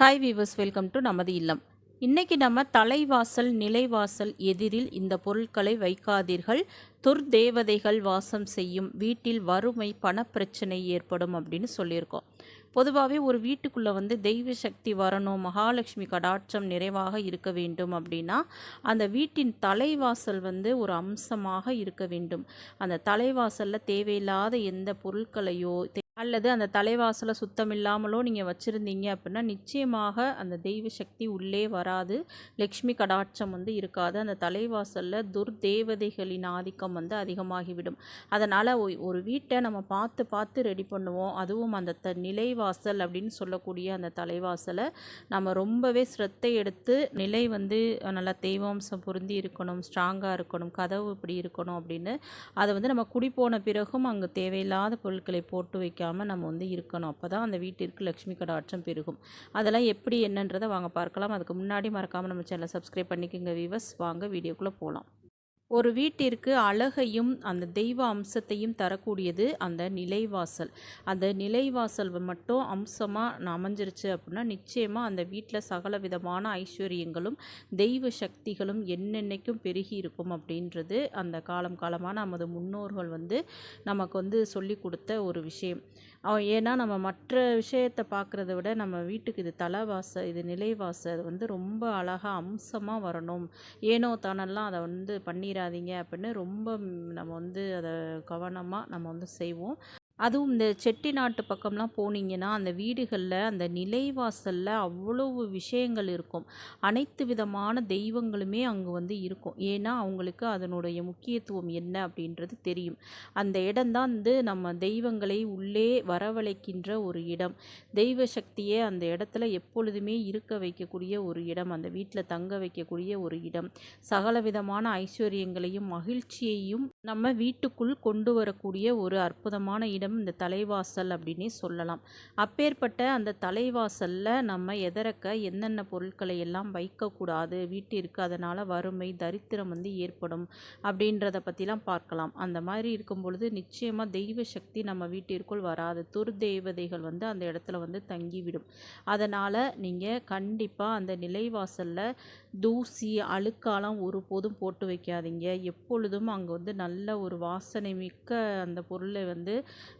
Hi viewers welcome to நமது இல்லம். இன்றைக்கி நம்ம தலைவாசல் நிலைவாசல் எதிரில் இந்த பொருட்களை வைக்காதீர்கள். துர்தேவதைகள் வாசம் செய்யும் வீட்டில் வறுமை பணப்பிரச்சனை ஏற்படும் அப்படின்னு சொல்லியிருக்கோம். பொதுவாகவே ஒரு வீட்டுக்குள்ளே வந்து தெய்வ சக்தி வரணும் மகாலட்சுமி கடாட்சம் நிறைவாக இருக்க வேண்டும் அப்படின்னா அந்த வீட்டின் தலைவாசல் வந்து ஒரு அம்சமாக இருக்க வேண்டும். அந்த தலைவாசலில் தேவையில்லாத எந்த பொருட்களையோ தே- அல்லது அந்த தலைவாசலை சுத்தம் இல்லாமலோ நீங்கள் வச்சுருந்தீங்க அப்படின்னா நிச்சயமாக அந்த தெய்வ சக்தி உள்ளே வராது. லக்ஷ்மி கடாட்சம் வந்து இருக்காது. அந்த தலைவாசலில் துர்தேவதைகளின் ஆதிக்கம் வந்து அதிகமாகிவிடும். அதனால் ஒரு வீட்டை நம்ம பார்த்து பார்த்து ரெடி பண்ணுவோம். அதுவும் அந்த த நிலைவாசல் அப்படின்னு சொல்லக்கூடிய அந்த தலைவாசலை நம்ம ரொம்பவே ஸ்ரத்தை எடுத்து நிலை வந்து நல்லா தெய்வாம்சம் பொருந்தி இருக்கணும் ஸ்ட்ராங்காக இருக்கணும் கதவு இப்படி இருக்கணும் அப்படின்னு அதை வந்து நம்ம குடி போன பிறகும் அங்கே தேவையில்லாத பொருட்களை போட்டு வைக்காமல் நம்ம வந்து இருக்கணும். அப்போ தான் அந்த வீட்டிற்கு லக்ஷ்மி கடாட்சம் பெருகும். அதெல்லாம் எப்படி என்னன்றதை வாங்க பார்க்கலாம். அதுக்கு முன்னாடி மறக்காமல் நம்ம சேனலை சப்ஸ்கிரைப் பண்ணிக்கோங்க வீவர்ஸ் வாங்க வீடியோக்குள்ளே போகலாம் ஒரு வீட்டிற்கு அழகையும் அந்த தெய்வ அம்சத்தையும் தரக்கூடியது அந்த நிலைவாசல். அந்த நிலைவாசல் மட்டும் அம்சமாக அமைஞ்சிருச்சு அப்படின்னா நிச்சயமாக அந்த வீட்டில் சகல விதமான ஐஸ்வர்யங்களும் தெய்வ சக்திகளும் என்னென்னைக்கும் பெருகி இருக்கும் அப்படின்றது அந்த காலம் காலமாக நமது முன்னோர்கள் வந்து நமக்கு வந்து சொல்லி கொடுத்த ஒரு விஷயம். ஏன்னா நம்ம மற்ற விஷயத்தை பார்க்குறத விட நம்ம வீட்டுக்கு இது தலைவாசல் இது நிலைவாசல் அது வந்து ரொம்ப அழகாக அம்சமாக வரணும். ஏனோ தானெல்லாம் அதை வந்து பண்ணிடாதீங்க அப்படின்னு ரொம்ப நம்ம வந்து அதை கவனமாக நம்ம வந்து செய்வோம். அதுவும் இந்த செட்டிநாட்டு பக்கம்லாம் போனீங்கன்னா அந்த வீடுகளில் அந்த நிலைவாசலில் அவ்வளவு விஷயங்கள் இருக்கும். அனைத்து விதமான தெய்வங்களுமே அங்கே வந்து இருக்கும். ஏன்னா அவங்களுக்கு அதனுடைய முக்கியத்துவம் என்ன அப்படின்றது தெரியும். அந்த இடம்தான் வந்து நம்ம தெய்வங்களை உள்ளே வரவழைக்கின்ற ஒரு இடம். தெய்வ சக்தியை அந்த இடத்துல எப்பொழுதுமே இருக்க வைக்கக்கூடிய ஒரு இடம். அந்த வீட்டில் தங்க வைக்கக்கூடிய ஒரு இடம். சகல விதமான ஐஸ்வர்யங்களையும் மகிழ்ச்சியையும் நம்ம வீட்டுக்குள் கொண்டு வரக்கூடிய ஒரு அற்புதமான இடம் இந்த தலைவாசல் அப்படின்னே சொல்லலாம். அப்பேற்பட்ட அந்த தலைவாசலில் நம்ம எதறக்க என்னென்ன பொருட்களை எல்லாம் வைக்கக்கூடாது வீட்டிற்கு அதனால் வறுமை தரித்திரம் வந்து ஏற்படும் அப்படின்றத பற்றிலாம் பார்க்கலாம். அந்த மாதிரி இருக்கும் பொழுது நிச்சயமாக தெய்வ சக்தி நம்ம வீட்டிற்குள் வராது. துர்தேவதைகள் வந்து அந்த இடத்துல வந்து தங்கிவிடும். அதனால் நீங்கள் கண்டிப்பாக அந்த நிலைவாசலில் தூசி அழுக்காலாம் ஒருபோதும் போட்டு வைக்காதீங்க. எப்பொழுதும் அங்கே வந்து நல்ல ஒரு வாசனை மிக்க அந்த பொருளை வந்து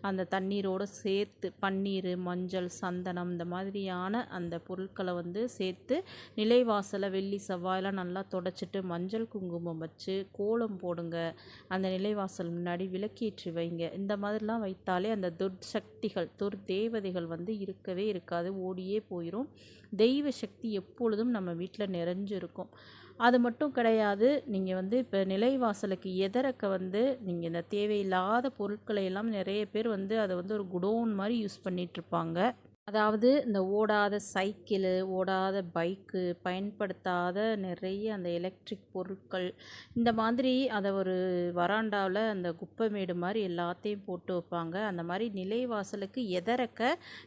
அந்த தண்ணீரோடு சேர்த்து பன்னீர் மஞ்சள் சந்தனம் இந்த மாதிரியான அந்த பொருட்களை வந்து சேர்த்து நிலைவாசலை வெள்ளி செவ்வாயெல்லாம் நல்லா தொடச்சிட்டு மஞ்சள் குங்குமம் வச்சு கோலம் போடுங்க. அந்த நிலைவாசல் முன்னாடி விளக்கேற்றி வைங்க. இந்த மாதிரிலாம் வைத்தாலே அந்த துர்சக்திகள் துர்தேவதைகள் வந்து இருக்கவே இருக்காது ஓடியே போயிடும் தெய்வ சக்தி எப்பொழுதும் நம்ம வீட்டில் நிறைஞ்சிருக்கும். அது மட்டும் கிடையாது நீங்கள் வந்து இப்போ நிலைவாசலுக்கு எதிரக்க வந்து நீங்கள் இந்த தேவையில்லாத பொருட்களை எல்லாம் நிறைய பேர் வந்து அதை வந்து ஒரு குடோன் மாதிரி யூஸ் பண்ணிகிட்ருப்பாங்க அதாவது இந்த ஓடாத சைக்கிளு ஓடாத பைக்கு பயன்படுத்தாத நிறைய அந்த எலக்ட்ரிக் பொருட்கள் இந்த மாதிரி அதை ஒரு வராண்டாவில் அந்த குப்பை மேடு மாதிரி எல்லாத்தையும் போட்டு வைப்பாங்க. அந்த மாதிரி நிலைவாசலுக்கு எதறக்க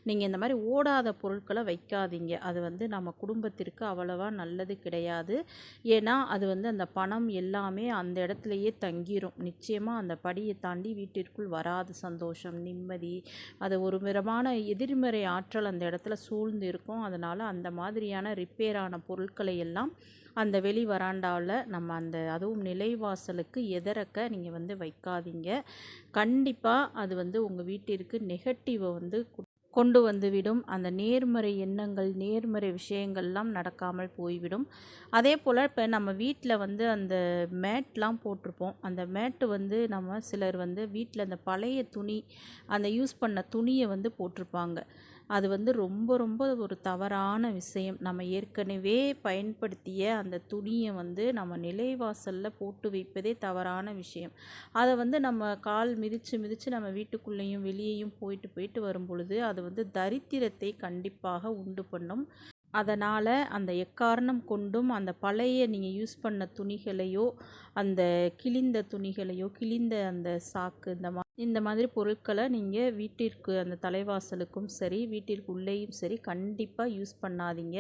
நீங்கள் இந்த மாதிரி ஓடாத பொருட்களை வைக்காதீங்க. அது வந்து நம்ம குடும்பத்திற்கு அவ்வளவா நல்லது கிடையாது. ஏன்னா அது வந்து அந்த பணம் எல்லாமே அந்த இடத்துலையே தங்கிரும். நிச்சயமாக அந்த படியை தாண்டி வீட்டிற்குள் வராது சந்தோஷம் நிம்மதி. அது ஒரு விதமான எதிர்மறை ஆற்றல் அந்த இடத்துல சூழ்ந்து இருக்கும். அதனால் அந்த மாதிரியான ரிப்பேரான பொருட்களை எல்லாம் அந்த வெளி வராண்டாவில் நம்ம அந்த அதுவும் நிலைவாசலுக்கு எதிரக்க நீங்கள் வந்து வைக்காதீங்க. கண்டிப்பாக அது வந்து உங்கள் வீட்டிற்கு நெகட்டிவை வந்து கொண்டு வந்துவிடும். அந்த நேர்மறை எண்ணங்கள் நேர்மறை விஷயங்கள்லாம் நடக்காமல் போய்விடும். அதே போல் இப்போ நம்ம வீட்டில் வந்து அந்த மேட்லாம் போட்டிருப்போம். அந்த மேட்டு வந்து நம்ம சிலர் வந்து வீட்டில் அந்த பழைய துணி அந்த யூஸ் பண்ண துணியை வந்து போட்டிருப்பாங்க. அது வந்து ரொம்ப ரொம்ப ஒரு தவறான விஷயம். நம்ம ஏற்கனவே பயன்படுத்திய அந்த துணியை வந்து நம்ம நிலைவாசலில் போட்டு வைப்பதே தவறான விஷயம். அதை வந்து நம்ம கால் மிதித்து மிதித்து நம்ம வீட்டுக்குள்ளேயும் வெளியேயும் போயிட்டு போயிட்டு வரும் பொழுது அது வந்து தரித்திரத்தை கண்டிப்பாக உண்டு பண்ணும். அதனால் அந்த எக்காரணம் கொண்டும் அந்த பழைய நீங்கள் யூஸ் பண்ண துணிகளையோ அந்த கிழிந்த துணிகளையோ கிழிந்த அந்த சாக்கு இந்த மா இந்த மாதிரி பொருட்களை நீங்கள் வீட்டிற்கு அந்த தலைவாசலுக்கும் சரி வீட்டிற்கு உள்ளேயும் சரி கண்டிப்பாக யூஸ் பண்ணாதீங்க.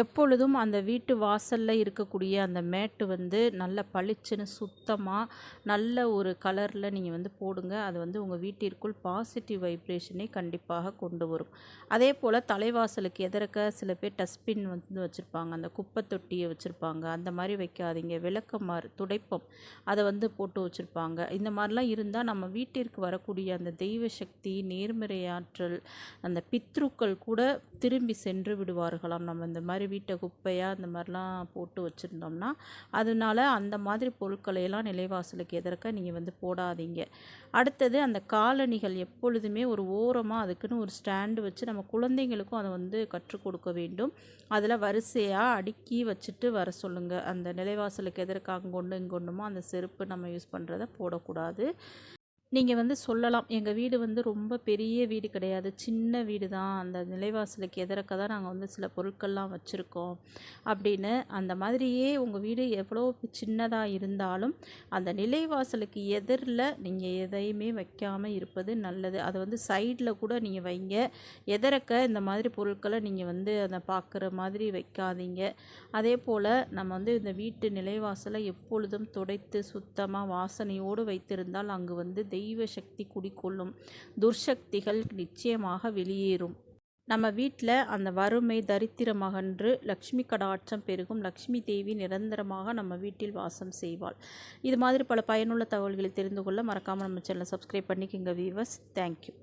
எப்பொழுதும் அந்த வீட்டு வாசலில் இருக்கக்கூடிய அந்த மேட்டு வந்து நல்ல பளிச்சுன்னு சுத்தமாக நல்ல ஒரு கலரில் நீங்கள் வந்து போடுங்க. அது வந்து உங்கள் வீட்டிற்குள் பாசிட்டிவ் வைப்ரேஷனை கண்டிப்பாக கொண்டு வரும். அதே போல் தலைவாசலுக்கு எதிர்க்க சில பேர் டஸ்ட்பின் வந்து வச்சுருப்பாங்க. அந்த குப்பை தொட்டியை வச்சுருப்பாங்க. அந்த மாதிரி வைக்காதீங்க. விளக்கமாறு துடைப்பம் அதை வந்து போட்டு வச்சுருப்பாங்க. இந்த மாதிரிலாம் இருந்தால் நம்ம வீட்டிற்கு வரக்கூடிய அந்த தெய்வ சக்தி நேர்மறையாற்றல் அந்த பித்ருக்கள் கூட திரும்பி சென்று விடுவார்களாம். நம்ம இந்த மாதிரி வீட்டை குப்பையாக இந்த மாதிரிலாம் போட்டு வச்சுருந்தோம்னா அதனால அந்த மாதிரி பொருட்களையெல்லாம் நிலைவாசலுக்கு எதிர்க்க நீங்கள் வந்து போடாதீங்க. அடுத்தது அந்த காலணிகள் எப்பொழுதுமே ஒரு ஓரமாக அதுக்குன்னு ஒரு ஸ்டாண்டு வச்சு நம்ம குழந்தைங்களுக்கும் அதை வந்து கற்றுக் கொடுக்க வேண்டும். அதில் வரிசையாக அடுக்கி வச்சுட்டு வர சொல்லுங்கள் அந்த நிலைவாசலுக்கு எதிர்க்க அங்கொண்டு இங்கொண்டுமோ அந்த செருப்பு நம்ம யூஸ் பண்ணுறத போடக்கூடாது. நீங்கள் வந்து சொல்லலாம். எங்கள் வீடு வந்து ரொம்ப பெரிய வீடு கிடையாது. சின்ன வீடு தான். அந்த நிலைவாசலுக்கு எதிர்க்க தான் நாங்கள் வந்து சில பொருட்கள்லாம் வச்சுருக்கோம். அப்படின்னு அந்த மாதிரியே உங்கள் வீடு எவ்வளோ சின்னதாக இருந்தாலும் அந்த நிலைவாசலுக்கு எதிரில் நீங்கள் எதையுமே வைக்காமல் இருப்பது நல்லது. அதை வந்து சைடில் கூட நீங்கள் வைங்க. எதிரக்க இந்த மாதிரி பொருட்களை நீங்கள் வந்து அதை பார்க்குற மாதிரி வைக்காதீங்க. அதே போல் நம்ம வந்து இந்த வீட்டு நிலைவாசலை எப்பொழுதும் துடைத்து சுத்தமாக வாசனையோடு வைத்திருந்தால் அங்கு வந்து தெய்வ சக்தி குடிக்கொள்ளும் துர்சக்திகள் நிச்சயமாக வெளியேறும். நம்ம வீட்டில் அந்த வறுமை தரித்திரம் அகன்று லக்ஷ்மி கடாட்சம் பெருகும். லக்ஷ்மி தேவி நிரந்தரமாக நம்ம வீட்டில் வாசம் செய்வாள். இது மாதிரி பல பயனுள்ள தகவல்களை தெரிந்து கொள்ள மறக்காமல் நம்ம சேனலை சப்ஸ்கிரைப் பண்ணிக்கோங்க வீவர்ஸ் தேங்க்யூ